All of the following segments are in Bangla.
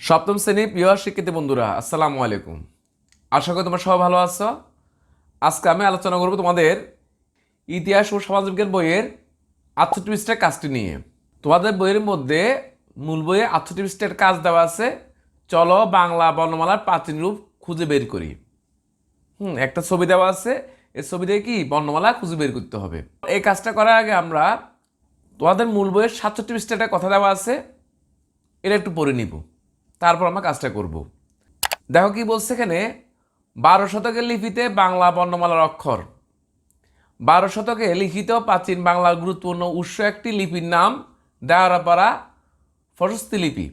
সপ্তম শ্রেণি প্রিয় শিক্ষিত বন্ধুরা, আসসালামু আলাইকুম। আশা করি তোমরা সবাই ভালো আছো। আজকে আমি আলোচনা করব তোমাদের ইতিহাস ও সমাজবিজ্ঞান বইয়ের পৃষ্ঠার কাজটি নিয়ে। তোমাদের বইয়ের মধ্যে মূল বইয়ে পৃষ্ঠার কাজ দেওয়া আছে। চলো বাংলা বর্ণমালার প্রাচীন রূপ খুঁজে বের করি। হুম, একটা ছবি দেওয়া আছে। এই ছবি দিয়ে কি বর্ণমালা খুঁজে বের করতে হবে? এই কাজটা করার আগে আমরা তোমাদের মূল বইয়ের সাতষট্টি পৃষ্ঠাটা কথা দেওয়া আছে। এটা একটু পড়ে নিব। তারপর আমরা কাজটা করব। দেখো কি বলছে এখানে, বারো শতকের লিপিতে বাংলা বর্ণমালার অক্ষর। বারো শতকে লিখিত প্রাচীন বাংলার গুরুত্বপূর্ণ উৎস একটি লিপির নাম দেওয়ারাপাড়া প্রশস্তি লিপি।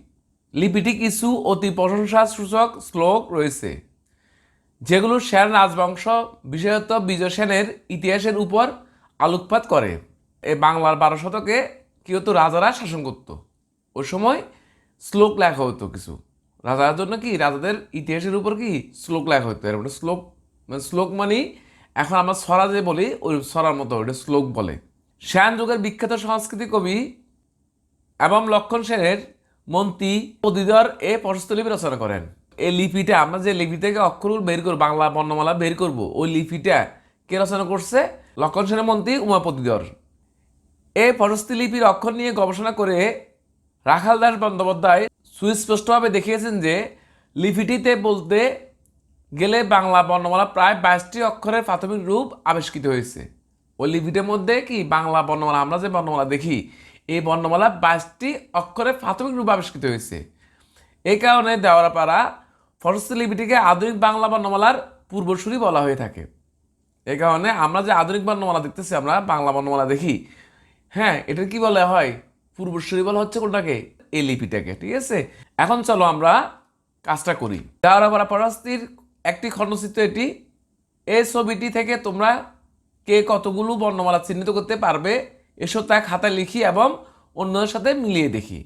লিপিটি কিছু অতি প্রশংসা সূচক শ্লোক রয়েছে, যেগুলো সেন রাজবংশ, বিশেষত বিজয় সেনের ইতিহাসের উপর আলোকপাত করে। এই বাংলার বারো শতকে কি হতো রাজারা শাসন করতো। ওই সময় শ্লোক লেখা হতো কিছু। রাজার জন্য কি? রাজাদের ইতিহাসের উপর কি শ্লোক লেখা হতো? এর মানে শ্লোক মানে শ্লোক মানে এখন আমরা সরা যে বলি, ওই সরার মতো ওইটা শ্লোক বলে। শ্যান যুগের বিখ্যাত সংস্কৃতি কবি এবং লক্ষণ সেনের মন্ত্রী পদিদর এ প্রশস্তলিপি রচনা করেন। এই লিপিটা আমরা যে লিপি থেকে অক্ষরগুলো বের করব, বাংলা বর্ণমালা বের করব, ওই লিপিটা কে রচনা করছে? লক্ষণ সেনের মন্ত্রী উমাপতিধর এই প্রশস্তি লিপির অক্ষর নিয়ে গবেষণা করে রাখাল দাস বন্দ্যোপাধ্যায় সুস্পষ্টভাবে দেখিয়েছেন যে লিপিটিতে বলতে গেলে বাংলা বর্ণমালা প্রায় বাইশটি অক্ষরের প্রাথমিক রূপ আবিষ্কৃত হয়েছে। ওই লিপিটির মধ্যে কি বাংলা বর্ণমালা, আমরা যে বর্ণমালা দেখি, এই বর্ণমালা বাইশটি অক্ষরের প্রাথমিক রূপ আবিষ্কৃত হয়েছে। এই কারণে দেওয়ারাপাড়া ফরস্তি লিপিটিকে আধুনিক বাংলা বর্ণমালার পূর্বসূরি বলা হয়ে থাকে। এই কারণে আমরা যে আধুনিক বর্ণমালা দেখতেছি, আমরা বাংলা বর্ণমালা দেখি। হ্যাঁ এটা কি বলা হয়? পূর্বসূরি বলা হচ্ছে কোনটাকে? এই লিপিটাকে, ঠিক আছে? এখন চলো আমরা কাজটা করি। দেওয়ারাপাড়া পরাস্তির একটি খণ্ডচিত্র এটি। এই ছবিটি থেকে তোমরা কে কতগুলো বর্ণমালা চিহ্নিত করতে পারবে এসব তা খাতায় লিখি এবং অন্যদের সাথে মিলিয়ে দেখি।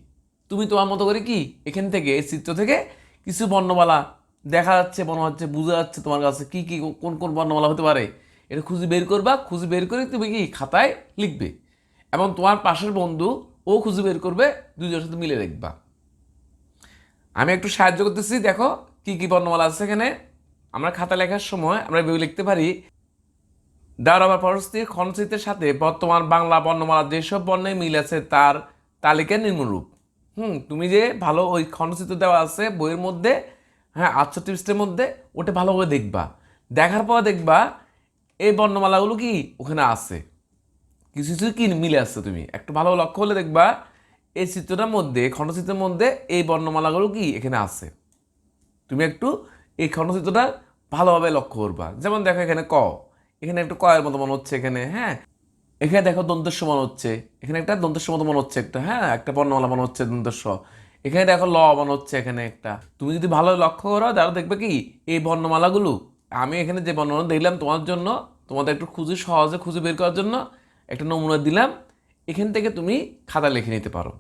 তুমি তোমার মতো করে কি এখান থেকে, এই চিত্র থেকে কিছু বর্ণমালা দেখা যাচ্ছে, মনে হচ্ছে, বোঝা যাচ্ছে তোমার কাছে কি কি, কোন কোন বর্ণমালা হতে পারে? এটা খুঁজে বের করবা, খুঁজে বের করে তুমি কি খাতায় লিখবে। এবং তোমার পাশের বন্ধু ও খুঁজে বের করবে দুজনের সাথে মিলে দেখবা। আমি একটু সাহায্য করতেছি, দেখো কি কি বর্ণমালা আছে এখানে। আমরা খাতা লেখার সময় আমরা এভাবে লিখতে পারি দারাবার পরস্তির খনচিত্রের সাথে বর্তমান বাংলা বর্ণমালা যেসব বর্ণে মিল আছে তার তালিকা নিম্নরূপ। হুম, তুমি যে ভালো ওই খনচিত্র দেওয়া আছে বইয়ের মধ্যে হ্যাঁ আটষট্টি পৃষ্ঠের মধ্যে, ওটা ভালোভাবে দেখবা। দেখার পর দেখবা, এই বর্ণমালাগুলো কি ওখানে আছে? কিছু কিছু কি মিলে আসছে তুমি। একটু ভালো লক্ষ্য হলে দেখবা, এই চিত্রটার মধ্যে, খণ্ডচিত্রের মধ্যে এই বর্ণমালাগুলো কি এখানে আছে। তুমি একটু এই খণ্ডচিত্রটা ভালোভাবে লক্ষ্য করবা। যেমন দেখো এখানে ক। এখানে একটু কয়ের মতো মনে হচ্ছে এখানে হ্যাঁ? এখানে দেখো দন্তেস্ব মনে হচ্ছে। এখানে একটা দন্তেস্ব মতো মনে হচ্ছে একটা হ্যাঁ? একটা বর্ণমালা মনে হচ্ছে দন্তেস্ব। এখানে দেখো ল মনে হচ্ছে এখানে একটা। তুমি যদি ভালো লক্ষ্য করো, তাহলে দেখবে কি? এই বর্ণমালাগুলো, আমি এখানে যে বর্ণমালা দেখলাম তোমার জন্য, তোমাদের একটু খুঁজে সহজে খুঁজে বের করার জন্য একটা নমুনা দিলাম, এখান থেকে তুমি খাতা লিখে নিতে পারো।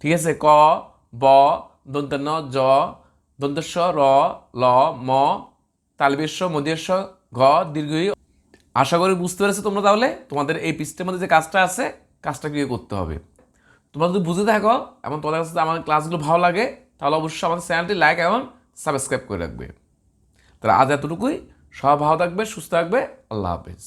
ঠিক আছে? ক, ব দন্ত ন জ দন্তেশ্ব র, ল, ম তালবেশ্ব মধ্যেশ্ব ঘ দীর্ঘ আশা করি বুঝতে পেরেছ তোমরা তাহলে? তোমাদের এই পৃষ্ঠের মধ্যে যে কাজটা আছে, কাজটা কি করতে হবে। তোমরা যদি বুঝে থাকো এবং তোমাদের কাছে আমার ক্লাসগুলো ভালো লাগে, তাহলে অবশ্যই আমাদের চ্যানেলটি লাইক এবং সাবস্ক্রাইব করে রাখবে। তাহলে আজ এতটুকুই। সব ভালো থাকবে, সুস্থ থাকবে। আল্লাহ হাফেজ।